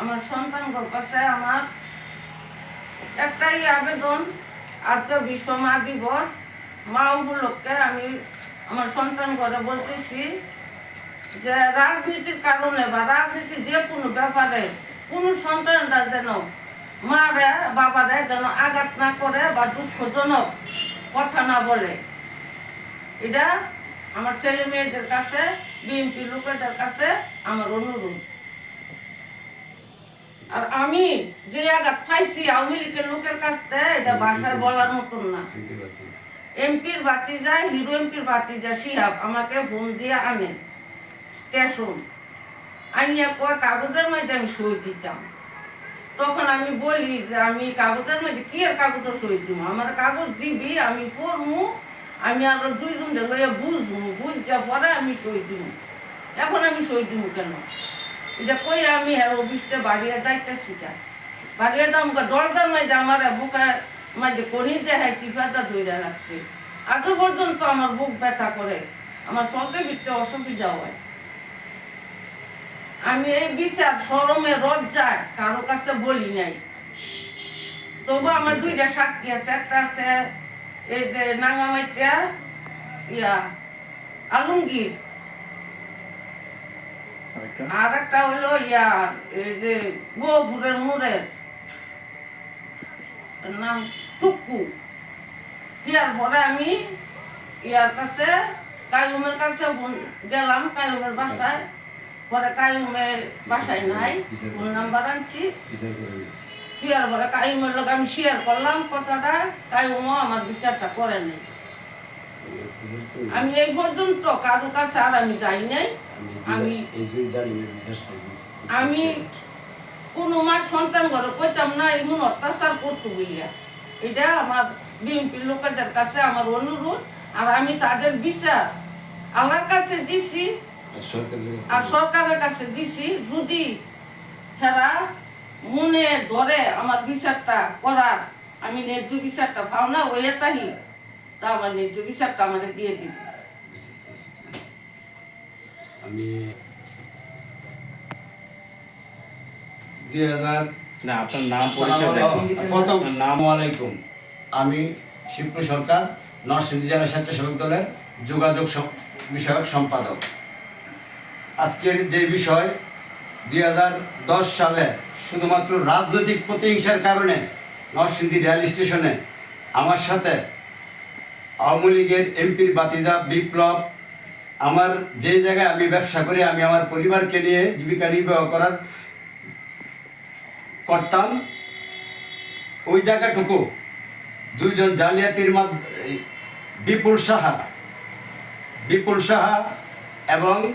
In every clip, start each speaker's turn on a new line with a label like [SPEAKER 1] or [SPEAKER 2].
[SPEAKER 1] আমার সন্তানগুলোর কাছে আমার। একটাই আবেদন, আজকে বিশ্ব মা দিবস। মা উপলক্ষে আমি আমার সন্তান ঘরে বলতেছি যে রাজনীতির কারণে বা রাজনীতি যে কোনো ব্যাপারে কোনো সন্তানরা যেন মারে, বাবারে যেন আঘাত না করে বা দুঃখজনক কথা না বলে। এটা আমার ছেলে মেয়েদের কাছে, বিএনপি লোকেদের কাছে আমার অনুরোধ। আমি যে আঘাত পাইছি আওয়ামী লীগের লোকের কাছ থেকে এটা ভাষায় বলার মতন না। এমপির বাতি যায় হিরো এমপির বাতি যায় সিহাব আমাকে ফোন দিয়ে আনে স্টেশন। আনিয়া কয় কাগজের মধ্যে আমি সই দিতাম। তখন আমি বলি যে আমি কাগজের মধ্যে কি আর কাগজের সই দিব আমার কাগজ দিবি আমি পড়মু আমি আরও দুইজন লইয়া বুঝব বুঝছা পরে আমি সই দিব এখন আমি সই দিব কেন? এটা কই আমি হ্যাঁ অফিসটা বাড়িয়ে যাইতেছি কা বাড়িয়ে দাম দরজার মধ্যে আমার বুকা মাঝে কনি দেখায় সিফাটা ধরে লাগছে আজও পর্যন্ত আমার বুক ব্যথা করে আমার চলতে ফিরতে অসুবিধা হয়। আমি এই বিচার সরমে রজ্জায় কারও কাছে বলি নাই। তবু আমার দুইটা সাক্ষী আছে একটা আছে এই যে নাঙ্গামাইটা ইয়া আলমগীর। আর একটা হলো ইয়ার এই যে গোপুরের এর নাম টুকু ইয়ার পরে আমি ইয়ার কাছে কায়ুমের কাছে গেলাম কায়ুমের বাসায়। পরে কায়ুমের বাসায় নাই ফোন নাম্বার আনছি। শেয়ার করে কায়ুমের লোক আমি শেয়ার করলাম কথাটা কায়ুমও আমার বিচারটা করে নাই। আমি এই পর্যন্ত কারও কাছে আর আমি যাই নাই। আমি আমি কোনো মার সন্তান ঘরে কইতাম না এমন অত্যাচার করতো বইয়া। এটা আমার বিএনপি লোকেদের কাছে আমার অনুরোধ আর আমি তাদের বিচার আল্লাহর কাছে দিছি আর সরকারের কাছে দিছি যদি তারা মনে ধরে আমার বিচারটা করার আমি ন্যায্য বিচারটা পাও না ওই তাহি তা আমার ন্যায্য বিচারটা আমাদের দিয়ে দিবে।
[SPEAKER 2] আমি দুই হাজার
[SPEAKER 3] না আপনার নাম পরিচয় দেখুন।
[SPEAKER 2] প্রথম।
[SPEAKER 3] আপনার নাম
[SPEAKER 2] আলাইকুম। আমি শিবপুর সরকার নরসিংদী জেলা স্বেচ্ছাসেবক দলের যোগাযোগ বিষয়ক সম্পাদক। আজকের যে বিষয় দুই হাজার দশ সালে শুধুমাত্র রাজনৈতিক প্রতিহিংসার কারণে নরসিংদী রেল স্টেশনে আমার সাথে আওয়ামী লীগের এমপির বাতিজা বিপ্লব আমার যে জায়গায় আমি ব্যবসা করি, আমি আমার পরিবারকে নিয়ে জীবিকা নির্বাহ করার করতাম। ওই জায়গাটুকু। দুইজন জালিয়াতির মাধ্য- এই বিপুল সাহা। বিপুল সাহা এবং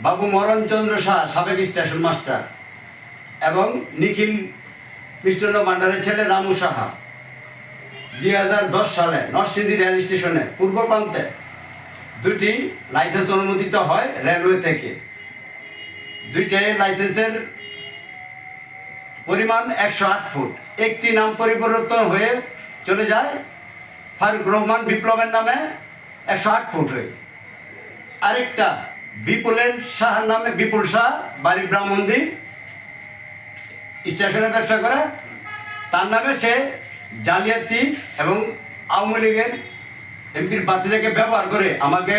[SPEAKER 2] বাবু মরণচন্দ্র সাহা, সাবেক স্টেশন মাস্টার এবং নিখিল মিষ্টান্ন ভান্ডারের ছেলে রামু সাহা। দুই হাজার দশ সালে নরসিংদী রেল স্টেশনে, পূর্ব প্রান্তে দুটি লাইসেন্স অনুমোদিত হয় রেলওয়ে থেকে। দুইটাই লাইসেন্সের পরিমাণ একশো আট ফুট। একটি নাম পরিবর্তন হয়ে চলে যায় ফারুক রহমান বিপ্লবের নামে একশো আট ফুট হয়ে। আরেকটা বিপুলের শাহর নামে বিপুল শাহ বাড়ি ব্রাহ্মণদি স্টেশনে ব্যবসা করে। তার নামে সে জালিয়াতি এবং আওয়ামী লীগের এমপির বাতিজাকে ব্যবহার করে আমাকে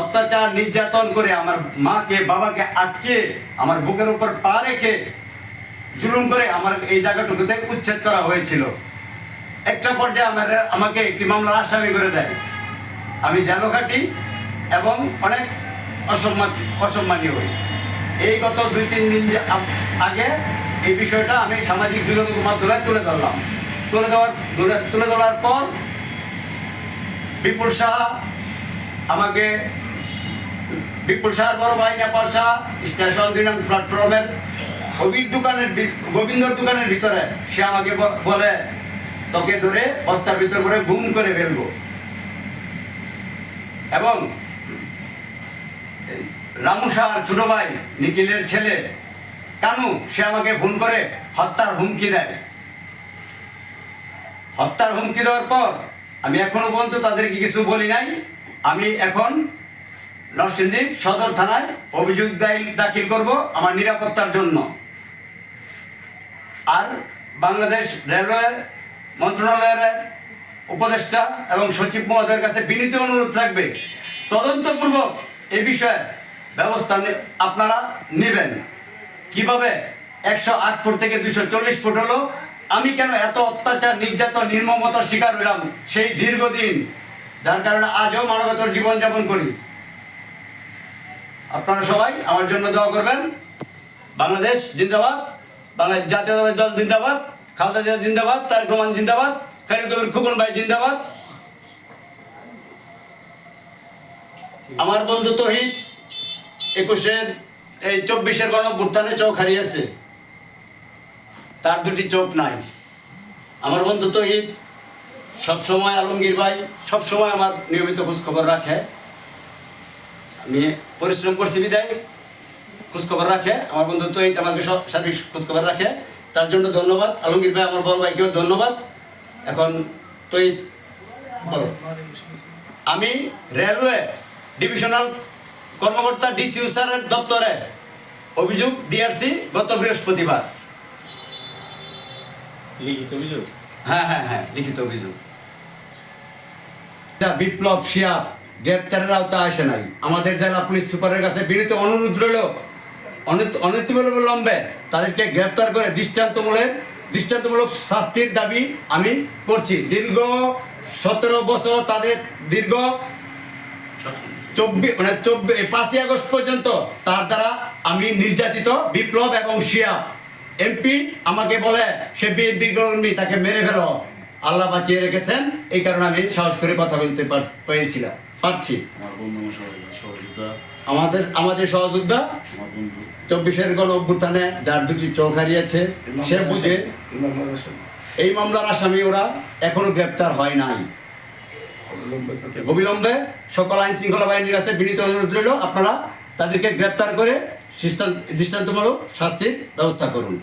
[SPEAKER 2] অত্যাচার, নির্যাতন করে আমার মাকে, বাবাকে আটকে আমার বুকের উপর পা রেখে জুলুম করে আমার এই জায়গাটুকুতে উচ্ছেদ করা হয়েছিল। একটা পর্যায়ে আমার আমাকে একটি মামলার আসামি করে দেয়। আমি জেল কাটি এবং অনেক অসম্মান অসম্মানী হই। এই গত দুই, তিন দিন আগে এই বিষয়টা আমি সামাজিক যোগাযোগ মাধ্যমে তুলে ধরলাম। তুলে দেওয়ার তুলে ধরার পর বিপুল শাহ, আমাকে বিপুল শাহর বড় ভাই নেপাল শাহ, স্টেশন নং প্ল্যাটফর্মের কবির দোকানের গোবিন্দর দোকানের ভিতরে সে আমাকে বলে, তোকে ধরে বস্তার ভিতর করে গুম করে ফেলব। এবং রামু শাহর ছোট ভাই নিখিলের ছেলে কানু, সে আমাকে ফোন করে হত্যার হুমকি দেয়। হত্যার হুমকি দেওয়ার পর আমি এখনও পর্যন্ত তাদেরকে কিছু বলি নাই। আমি এখন নরসিংদী সদর থানায় অভিযোগ দাখিল করব আমার নিরাপত্তার জন্য। আর বাংলাদেশ রেলওয়ে মন্ত্রণালয়ের উপদেষ্টা এবং সচিব মহোদয়ের কাছে বিনীত অনুরোধ থাকবে, তদন্তপূর্বক এ বিষয়ে ব্যবস্থা আপনারা নেবেন। কীভাবে? একশো আট ফুট থেকে দুশো চল্লিশ ফুট হলো আমি কেন এত অত্যাচার, নির্যাতন, নির্মমতার শিকার হইলাম সেই দীর্ঘদিন? যার কারণে আজও মানবতর জীবনযাপন করি। আপনারা সবাই আমার জন্য দোয়া করবেন। বাংলাদেশ জিন্দাবাদ, বাংলাদেশ জাতীয়তাবাদী দল জিন্দাবাদ, খালদা জিয়া জিন্দাবাদ, তারেক রহমান জিন্দাবাদ, খালিদ কবির খুকুন ভাই জিন্দাবাদ। আমার বন্ধু তহিদ একুশের, এই চব্বিশের গণ অভ্যুত্থানে চোখ হারিয়েছে। তার দুটি চোখ নাই। আমার বন্ধু তহিদ সবসময় আলমগীর ভাই, সবসময় আমার নিয়মিত খোঁজখবর রাখে। আমি পরিশ্রম করছি বিদায়, খোঁজখবর রাখে। আমার বন্ধু তহিদ আমাকে সব সার্বিক খোঁজখবর রাখে। তার জন্য ধন্যবাদ। আলমগীর ভাই, আমার বড় ভাইকেও ধন্যবাদ। এখন তহিদ, বলো। আমি রেলওয়ে ডিভিশনাল কর্মকর্তা ডিসিউ স্যারের দপ্তরে। অভিযোগ দিয়েছি গত বৃহস্পতিবার।
[SPEAKER 3] লিখিত অভিযোগ?
[SPEAKER 2] হ্যাঁ হ্যাঁ হ্যাঁ লিখিত অভিযোগ। বিপ্লব শিয়াব গ্রেপ্তারের আওতা আসে নাই। আমাদের জেলা পুলিশ সুপারের কাছে বিনীত অনুরোধ রইল অনতিবিলম্বে তাদেরকে গ্রেপ্তার করে দৃষ্টান্তমূলক দৃষ্টান্তমূলক শাস্তির দাবি আমি করছি। দীর্ঘ সতেরো বছর তাদের দীর্ঘ চব্বিশ মানে চব্বিশ পাঁচই আগস্ট পর্যন্ত তার দ্বারা আমি নির্যাতিত বিপ্লব এবং শিয়া এমপি আমাকে বলে সে বিএনপি কর্মী তাকে মেরে ফেলো। আল্লাহ বাঁচিয়ে রেখেছেন। এই কারণে আমি সাহস করে কথা বলতে পার- পেরেছিলাম পারছি। আমাদের আমাদের সহযোদ্ধা? চব্বিশের গণ অভ্যুত্থানে যার দুটি চোখ হারিয়েছে সে বুঝে এই মামলার আসামি। ওরা এখনও গ্রেপ্তার হয় নাই। অবিলম্বে সকল আইন শৃঙ্খলা বাহিনীর কাছে বিনীত অনুরোধ রইল আপনারা তাদেরকে গ্রেপ্তার করে দৃষ্টান্তমূলক শাস্তির ব্যবস্থা করুন।